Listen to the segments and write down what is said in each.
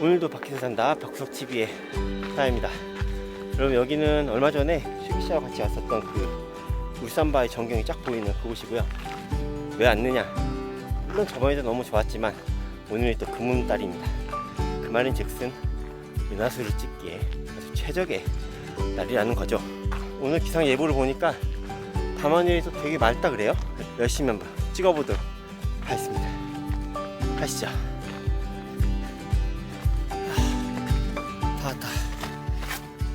오늘도 밖에서 산다 벽석TV의 사입니다. 여러분 여기는 얼마 전에 수기 씨와 같이 왔었던 그 울산바의 전경이 쫙 보이는 그곳이고요. 왜 왔느냐? 물론 저번에도 너무 좋았지만 오늘이 또 금운달입니다. 그 말인 즉슨 은하수를 찍기에 아주 최적의 날이라는 거죠. 오늘 기상 예보를 보니까 밤하늘에서 되게 맑다 그래요? 열심히 한번 찍어보도록 하겠습니다. 가시죠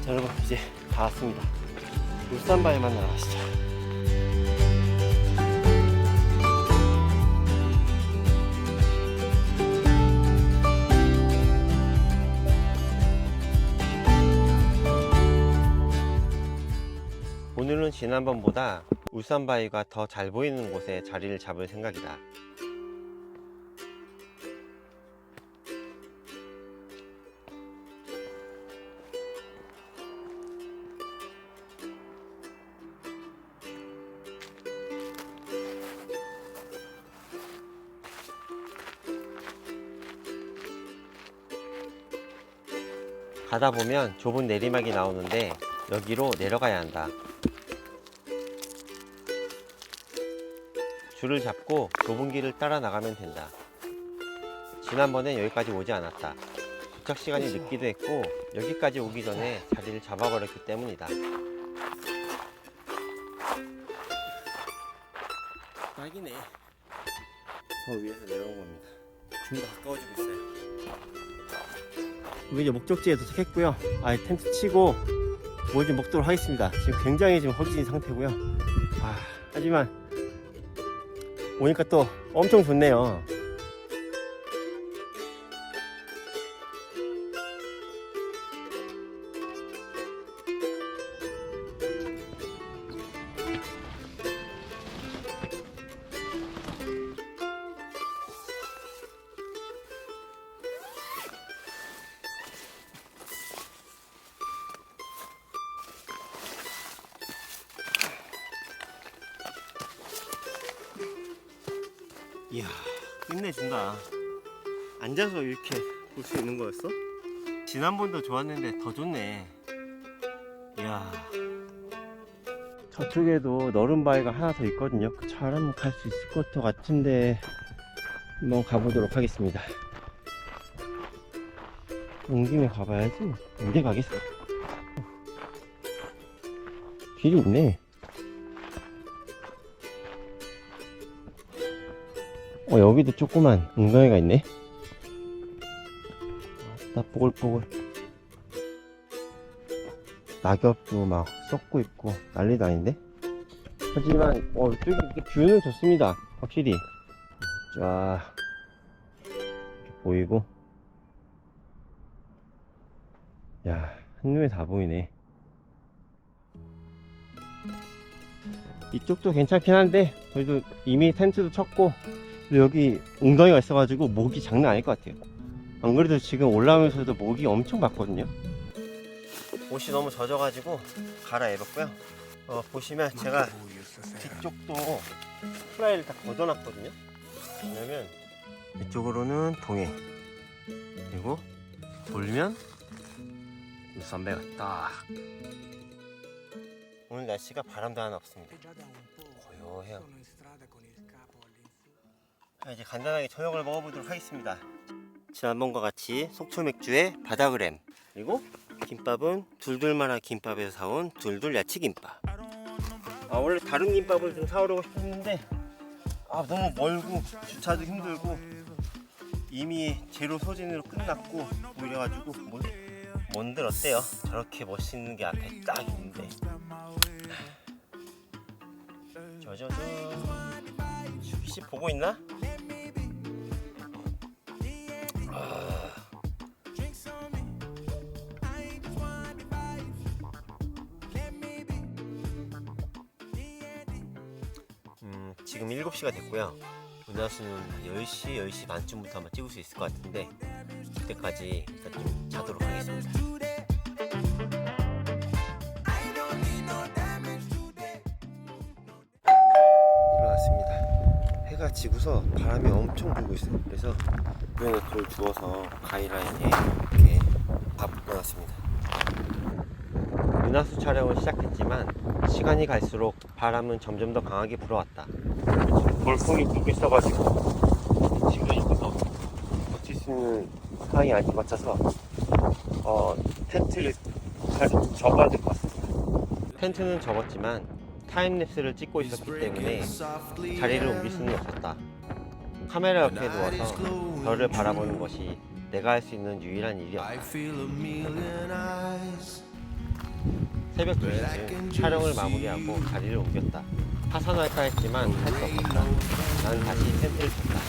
자, 여러분 이제 다 왔습니다. 울산바에 만나러 가시죠. 오늘은 지난번보다 울산바위가 더 잘 보이는 곳에 자리를 잡을 생각이다. 가다 보면 좁은 내리막이 나오는데 여기로 내려가야 한다. 줄을 잡고 좁은 길을 따라 나가면 된다. 지난번엔 여기까지 오지 않았다. 도착 시간이 늦기도 했고 여기까지 오기 전에 자리를 잡아버렸기 때문이다. 딱이네. 저 위에서 내려온 겁니다. 좀 더 가까워지고 있어요. 우리 이제 목적지에 도착했고요. 아예 텐트 치고 뭘 좀 먹도록 하겠습니다. 지금 굉장히 지금 허기진 상태고요. 아, 하지만 오니까 또 엄청 좋네요. 이야, 끝내준다. 앉아서 이렇게 볼 수 있는 거였어? 지난번도 좋았는데 더 좋네. 이야. 저쪽에도 너른 바위가 하나 더 있거든요. 그 차를 갈수 있을 것 같은데 한번 가보도록 하겠습니다. 온 김에 가봐야지. 언제 가겠어? 길이 있네. 어 여기도 조그만 웅덩이가 있네. 나 뽀글뽀글. 낙엽도 막 썩고 있고 난리도 아닌데? 하지만 어 이쪽이 뷰는 좋습니다 확실히. 쫙 이렇게 보이고. 야 한눈에 다 보이네. 이쪽도 괜찮긴 한데 저희도 이미 텐트도 쳤고 여기 웅덩이가 있어가지고 모기 장난 아닐 것 같아요. 안 그래도 지금 올라오면서도 모기 엄청 많거든요. 옷이 너무 젖어가지고 갈아입었고요. 어, 보시면 제가 뒤쪽도 프라이를 다 걷어놨거든요. 왜냐면 이쪽으로는 동해 그리고 돌면 선배가 딱 오늘 날씨가 바람도 하나 없습니다. 고요해요. 자, 이제 간단하게 저녁을 먹어보도록 하겠습니다. 지난번과 같이 속초 맥주에 바다그램 그리고 김밥은 둘둘마라 김밥에서 사온 둘둘 야채김밥. 아 원래 다른 김밥을 좀 사오려고 싶었는데 아 너무 멀고 주차도 힘들고 이미 재료 소진으로 끝났고 뭐 이래가지고 뭐, 뭔들 어때요? 저렇게 멋있는 게 앞에 딱 있는데 저저저 혹시 보고 있나? 지금 7시가 됐고요. 은하수는 10시, 10시 반쯤부터 아마 찍을 수 있을 것 같은데 그때까지 일단 좀 자도록 하겠습니다. 일어났습니다. 해가 지고서 바람이 엄청 불고 있어요. 그래서 이번에 돌 주워서 가이라인에 이렇게 다 묶어놨습니다. 은하수 촬영을 시작했지만 시간이 갈수록 바람은 점점 더 강하게 불어왔다. 돌풍이 불고 있어가지고 지금 이것도 버틸 수 있는 상황이 아닌 것 같아서 어, 텐트를 잘 접어야 될 것 같습니다. 텐트는 접었지만 타임랩스를 찍고 있었기 때문에 자리를 옮길 수는 없었다. 카메라 옆에 누워서 별을 바라보는 것이 내가 할 수 있는 유일한 일이었다. 새벽 2시쯤 촬영을 마무리하고 자리를 옮겼다. 하산할까 했지만 할 수 없었다. 난 다시 텐트를 쳤다.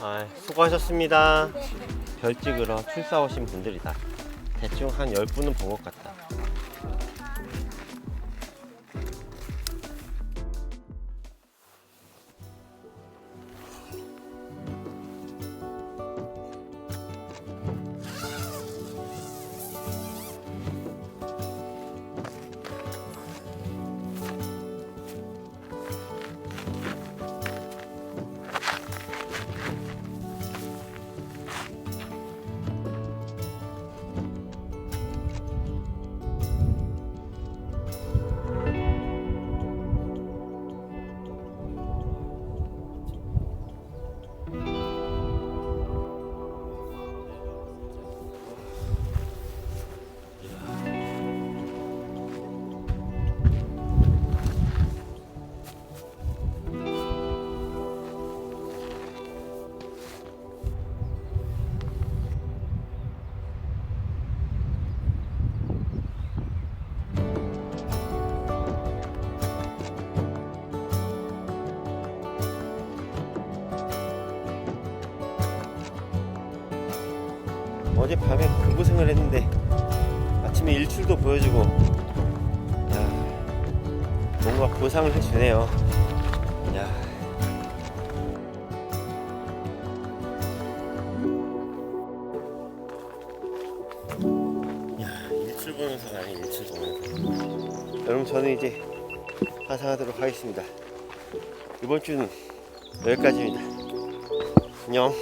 아, 수고하셨습니다. 별 찍으러 출사 오신 분들이다. 대충 한 10분은 본 것 같다. 어젯밤에 그 고생을 했는데 아침에 일출도 보여주고 야, 뭔가 보상을 해주네요. 야. 야, 일출 보면서가 아닌 일출 보면서. 여러분 저는 이제 하상하도록 하겠습니다. 이번 주는 여기까지입니다. 안녕.